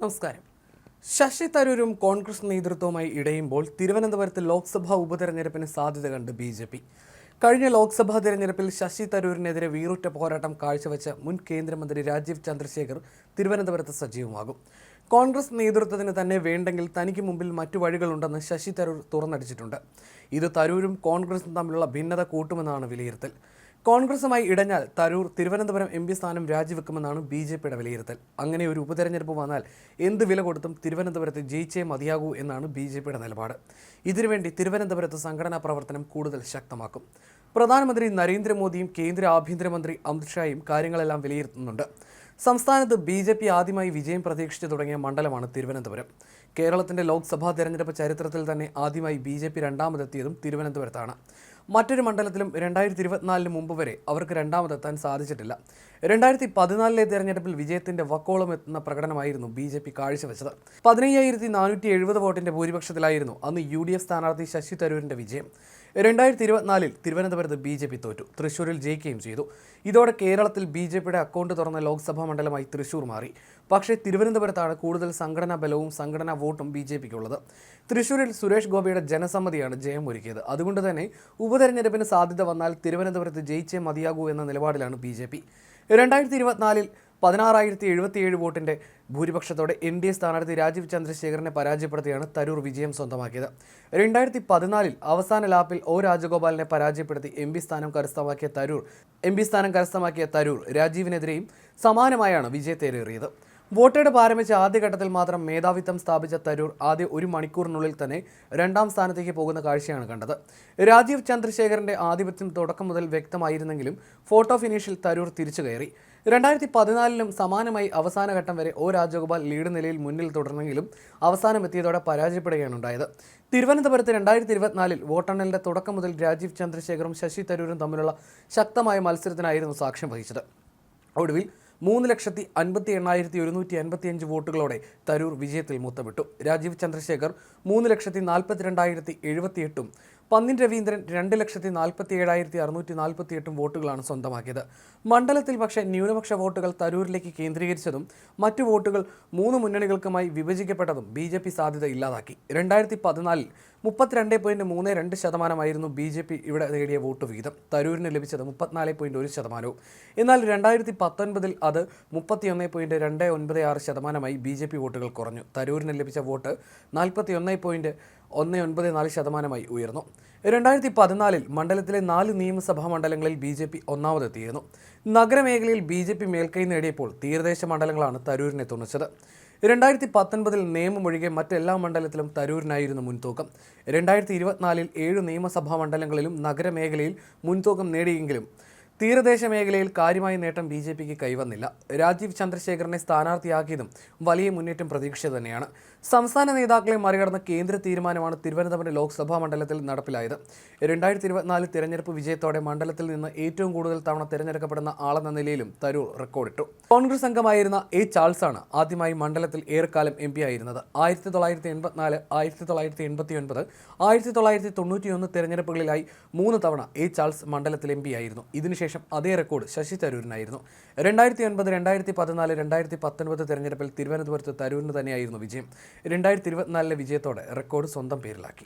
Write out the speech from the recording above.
നമസ്കാരം. ശശി തരൂരും കോൺഗ്രസ് നേതൃത്വവുമായി ഇടയുമ്പോൾ തിരുവനന്തപുരത്ത് ലോക്സഭാ ഉപതെരഞ്ഞെടുപ്പിന് സാധ്യത കണ്ട് ബി ജെ പി. കഴിഞ്ഞ ലോക്സഭാ തെരഞ്ഞെടുപ്പിൽ ശശി തരൂരിനെതിരെ വീറുറ്റ പോരാട്ടം കാഴ്ചവെച്ച മുൻ കേന്ദ്രമന്ത്രി രാജീവ് ചന്ദ്രശേഖർ തിരുവനന്തപുരത്ത് സജീവമാകും. കോൺഗ്രസ് നേതൃത്വത്തിന് തന്നെ വേണ്ടെങ്കിൽ തനിക്ക് മുമ്പിൽ മറ്റു വഴികളുണ്ടെന്ന് ശശി തരൂർ തുറന്നടിച്ചിട്ടുണ്ട്. ഇത് തരൂരും കോൺഗ്രസും തമ്മിലുള്ള ഭിന്നത കൂട്ടുമെന്നാണ് വിലയിരുത്തൽ. കോൺഗ്രസുമായി ഇടഞ്ഞാൽ തരൂർ തിരുവനന്തപുരം എം പി സ്ഥാനം രാജിവെക്കുമെന്നാണ് ബി ജെ പിയുടെ വിലയിരുത്തൽ. അങ്ങനെ ഒരു ഉപതെരഞ്ഞെടുപ്പ് വന്നാൽ എന്ത് വില കൊടുത്തും തിരുവനന്തപുരത്ത് ജയിച്ചേ മതിയാകൂ എന്നാണ് ബി ജെ പിയുടെ നിലപാട്. ഇതിനുവേണ്ടി തിരുവനന്തപുരത്ത് സംഘടനാ പ്രവർത്തനം കൂടുതൽ ശക്തമാക്കും. പ്രധാനമന്ത്രി നരേന്ദ്രമോദിയും കേന്ദ്ര ആഭ്യന്തരമന്ത്രി അമിത്ഷായും കാര്യങ്ങളെല്ലാം വിലയിരുത്തുന്നുണ്ട്. സംസ്ഥാനത്ത് ബി ജെ പി ആദ്യമായി വിജയം പ്രതീക്ഷിച്ചു തുടങ്ങിയ മണ്ഡലമാണ് തിരുവനന്തപുരം. കേരളത്തിന്റെ ലോക്സഭാ തെരഞ്ഞെടുപ്പ് ചരിത്രത്തിൽ തന്നെ ആദ്യമായി ബി ജെ പി രണ്ടാമതെത്തിയതും തിരുവനന്തപുരത്താണ്. മറ്റൊരു മണ്ഡലത്തിലും രണ്ടായിരത്തി ഇരുപത്തിനാലിന് മുമ്പ് വരെ അവർക്ക് രണ്ടാമതെത്താൻ സാധിച്ചിട്ടില്ല. രണ്ടായിരത്തി പതിനാലിലെ തെരഞ്ഞെടുപ്പിൽ വിജയത്തിന്റെ വക്കോളം എത്തുന്ന പ്രകടനമായിരുന്നു ബി ജെ പി കാഴ്ചവെച്ചത്. പതിനയ്യായിരത്തി നാനൂറ്റി എഴുപത് വോട്ടിന്റെ ഭൂരിപക്ഷത്തിലായിരുന്നു അന്ന് യു ഡി എഫ് സ്ഥാനാർത്ഥി ശശി തരൂരിന്റെ വിജയം. രണ്ടായിരത്തി ഇരുപത്തിനാലിൽ തിരുവനന്തപുരത്ത് ബി ജെ പി തോറ്റു. തൃശ്ശൂരിൽ ജയിക്കുകയും ചെയ്തു. ഇതോടെ കേരളത്തിൽ ബി ജെ പിയുടെ അക്കൗണ്ട് തുറന്ന ലോക്സഭാ മണ്ഡലമായി തൃശ്ശൂർ മാറി. പക്ഷേ തിരുവനന്തപുരത്താണ് കൂടുതൽ സംഘടനാ ബലവും സംഘടനാ വോട്ടും ബി ജെ പിക്കുള്ളത്. തൃശൂരിൽ സുരേഷ് ഗോപിയുടെ ജനസമ്മതിയാണ് ജയം ഒരുക്കിയത്. അതുകൊണ്ട് തന്നെ ഉപതെരഞ്ഞെടുപ്പിന് സാധ്യത വന്നാൽ തിരുവനന്തപുരത്ത് ജയിച്ചേ മതിയാകൂ എന്ന നിലപാടിലാണ് ബി ജെ പി. രണ്ടായിരത്തി ഇരുപത്തിനാലിൽ പതിനാറായിരത്തി എഴുപത്തിയേഴ് വോട്ടിന്റെ ഭൂരിപക്ഷത്തോടെ എൻ ഡി എ സ്ഥാനാർത്ഥി രാജീവ് ചന്ദ്രശേഖരനെ പരാജയപ്പെടുത്തിയാണ് തരൂർ വിജയം സ്വന്തമാക്കിയത്. രണ്ടായിരത്തി പതിനാലിൽ അവസാന ലാപ്പിൽ ഒ രാജഗോപാലിനെ പരാജയപ്പെടുത്തി എം പി സ്ഥാനം കരസ്ഥമാക്കിയ തരൂർ എം പി സ്ഥാനം കരസ്ഥമാക്കിയ തരൂർ രാജീവിനെതിരെയും സമാനമായാണ് വിജയത്തേറേറിയത് വോട്ടെടുപ്പ് ആരംഭിച്ച ആദ്യഘട്ടത്തിൽ മാത്രം മേധാവിത്വം സ്ഥാപിച്ച തരൂർ ആദ്യ ഒരു മണിക്കൂറിനുള്ളിൽ തന്നെ രണ്ടാം സ്ഥാനത്തേക്ക് പോകുന്ന കാഴ്ചയാണ് കണ്ടത്. രാജീവ് ചന്ദ്രശേഖരന്റെ ആധിപത്യം തുടക്കം മുതൽ വ്യക്തമായിരുന്നെങ്കിലും ഫോട്ടോ ഫിനിഷിൽ തരൂർ തിരിച്ചു കയറി. രണ്ടായിരത്തി പതിനാലിലും സമാനമായി അവസാന ഘട്ടം വരെ ഒ രാജഗോപാൽ ലീഡ് നിലയിൽ മുന്നിൽ തുടർന്നെങ്കിലും അവസാനം എത്തിയതോടെ പരാജയപ്പെടുകയാണ് ഉണ്ടായത്. തിരുവനന്തപുരത്ത് രണ്ടായിരത്തി ഇരുപത്തിനാലിൽ വോട്ടെണ്ണലിന്റെ തുടക്കം മുതൽ രാജീവ് ചന്ദ്രശേഖറും ശശി തരൂരും തമ്മിലുള്ള ശക്തമായ മത്സരത്തിനായിരുന്നു സാക്ഷ്യം വഹിച്ചത്. ഒടുവിൽ മൂന്ന് ലക്ഷത്തി അൻപത്തി എണ്ണായിരത്തി ഒരുന്നൂറ്റി അൻപത്തി അഞ്ച് വോട്ടുകളോടെ തരൂർ വിജയത്തിൽ മുത്തമിട്ടു. രാജീവ് ചന്ദ്രശേഖർ മൂന്ന് ലക്ഷത്തി നാൽപ്പത്തിരണ്ടായിരത്തി എഴുപത്തിയെട്ടും പന്നിൻ രവീന്ദ്രൻ രണ്ട് ലക്ഷത്തി നാൽപ്പത്തി ഏഴായിരത്തി അറുന്നൂറ്റി നാൽപ്പത്തി എട്ടും വോട്ടുകളാണ് സ്വന്തമാക്കിയത്. മണ്ഡലത്തിൽ പക്ഷേ ന്യൂനപക്ഷ വോട്ടുകൾ തരൂരിലേക്ക് കേന്ദ്രീകരിച്ചതും മറ്റു വോട്ടുകൾ മൂന്ന് മുന്നണികൾക്കുമായി വിഭജിക്കപ്പെട്ടതും ബി ജെ പി സാധ്യത ഇല്ലാതാക്കി. രണ്ടായിരത്തി പതിനാലിൽ മുപ്പത്തിരണ്ട് പോയിന്റ് മൂന്ന് രണ്ട് ശതമാനമായിരുന്നു ബി ജെ പി ഇവിടെ നേടിയ വോട്ട് വിഹിതം തരൂരിന് ലഭിച്ചത് മുപ്പത്തിനാല് പോയിന്റ് ഒരു ശതമാനവും. എന്നാൽ രണ്ടായിരത്തി പത്തൊൻപതിൽ അത് മുപ്പത്തിയൊന്ന് പോയിന്റ് രണ്ട് ഒൻപത് ആറ് ശതമാനമായി ബി ജെ പി വോട്ടുകൾ കുറഞ്ഞു. തരൂരിന് ലഭിച്ച വോട്ട് നാൽപ്പത്തി ഒന്ന് പോയിന്റ് ഒന്ന് ഒൻപത് നാല് ശതമാനമായി ഉയർന്നു. രണ്ടായിരത്തി പതിനാലിൽ മണ്ഡലത്തിലെ നാല് നിയമസഭാ മണ്ഡലങ്ങളിൽ ബി ജെ പി ഒന്നാമതെത്തിയിരുന്നു. നഗരമേഖലയിൽ ബി ജെ പി മേൽക്കൈ നേടിയപ്പോൾ തീരദേശ മണ്ഡലങ്ങളാണ് തരൂരിനെ തുണച്ചത്. രണ്ടായിരത്തി പത്തൊൻപതിൽ നിയമമൊഴികെ മറ്റെല്ലാ മണ്ഡലത്തിലും തരൂരിനായിരുന്നു മുൻതൂക്കം. രണ്ടായിരത്തി ഇരുപത്തിനാലിൽ ഏഴ് നിയമസഭാ മണ്ഡലങ്ങളിലും നഗരമേഖലയിൽ മുൻതൂക്കം നേടിയെങ്കിലും തീരദേശ മേഖലയിൽ കാര്യമായ നേട്ടം ബി ജെ പിക്ക് കൈവന്നില്ല. രാജീവ് ചന്ദ്രശേഖരനെ സ്ഥാനാർത്ഥിയാക്കിയതും വലിയ മുന്നേറ്റം പ്രതീക്ഷ തന്നെയാണ്. സംസ്ഥാന നേതാക്കളെ മറികടന്ന കേന്ദ്ര തീരുമാനമാണ് തിരുവനന്തപുരം ലോക്സഭാ മണ്ഡലത്തിൽ നടപ്പിലായത്. രണ്ടായിരത്തി ഇരുപത്തിനാല് തിരഞ്ഞെടുപ്പ് വിജയത്തോടെ മണ്ഡലത്തിൽ നിന്ന് ഏറ്റവും കൂടുതൽ തവണ തിരഞ്ഞെടുക്കപ്പെടുന്ന ആളെന്ന നിലയിലും തരൂർ റെക്കോർഡിട്ടു കോൺഗ്രസ് അംഗമായിരുന്ന എ ചാൾസാണ് ആദ്യമായി മണ്ഡലത്തിൽ ഏറെക്കാലം എം പി ആയിരുന്നത്. ആയിരത്തി തൊള്ളായിരത്തി എൺപത്തിനാല് ആയിരത്തി തൊള്ളായിരത്തി എൺപത്തി ഒൻപത് ആയിരത്തി തൊള്ളായിരത്തി തൊണ്ണൂറ്റിയൊന്ന് തിരഞ്ഞെടുപ്പുകളിലായി മൂന്ന് തവണ എ ചാൾസ് മണ്ഡലത്തിൽ എം പി ആയിരുന്നു. ഇതിനുശേഷം അതേ റെക്കോർഡ് ശശി തരൂരിനായിരുന്നു. രണ്ടായിരത്തി ഒൻപത് രണ്ടായിരത്തി പതിനാല് രണ്ടായിരത്തി പത്തൊൻപത് തെരഞ്ഞെടുപ്പിൽ തിരുവനന്തപുരത്ത് തരൂരിന് തന്നെയായിരുന്നു വിജയം. രണ്ടായിരത്തി ഇരുപത്തിനാലിലെ വിജയത്തോടെ റെക്കോർഡ് സ്വന്തം പേരിലാക്കി.